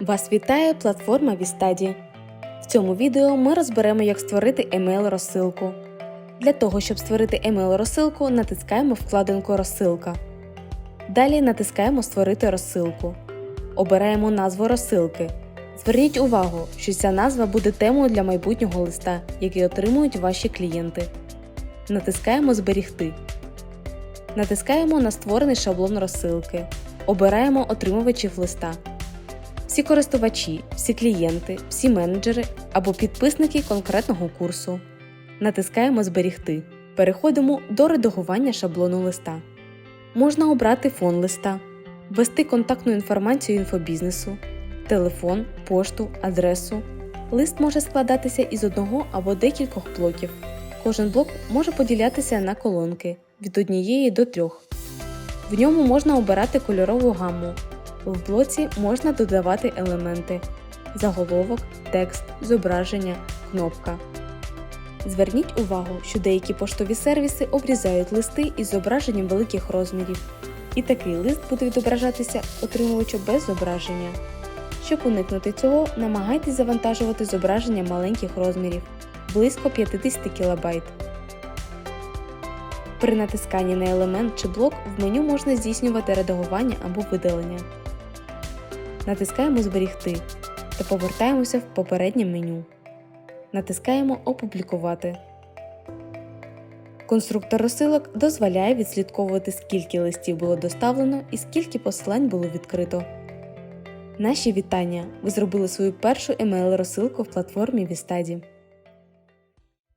Вас вітає платформа Вістаді. В цьому відео ми розберемо, як створити email розсилку. Для того, щоб створити email розсилку, натискаємо вкладинку Розсилка. Далі натискаємо Створити розсилку. Обираємо назву розсилки. Зверніть увагу, що ця назва буде темою для майбутнього листа, який отримують ваші клієнти. Натискаємо Зберігти. Натискаємо на створений шаблон розсилки. Обираємо отримувачів листа. Всі користувачі, всі клієнти, всі менеджери або підписники конкретного курсу. Натискаємо Зберігти. Переходимо до редагування шаблону листа. Можна обрати фон листа, ввести контактну інформацію інфобізнесу, телефон, пошту, адресу. Лист може складатися із одного або декількох блоків. Кожен блок може поділятися на колонки від однієї до трьох. В ньому можна обирати кольорову гамму. В блоці можна додавати елементи: заголовок, текст, зображення, кнопка. Зверніть увагу, що деякі поштові сервіси обрізають листи із зображенням великих розмірів, і такий лист буде відображатися отримувачу без зображення. Щоб уникнути цього, намагайтесь завантажувати зображення маленьких розмірів близько 50 кБ. При натисканні на елемент чи блок в меню можна здійснювати редагування або видалення. Натискаємо Зберігти та повертаємося в попереднє меню. Натискаємо Опублікувати. Конструктор розсилок дозволяє відслідковувати, скільки листів було доставлено і скільки посилань було відкрито. Наші вітання! Ви зробили свою першу емейл розсилку в платформі Вістаді.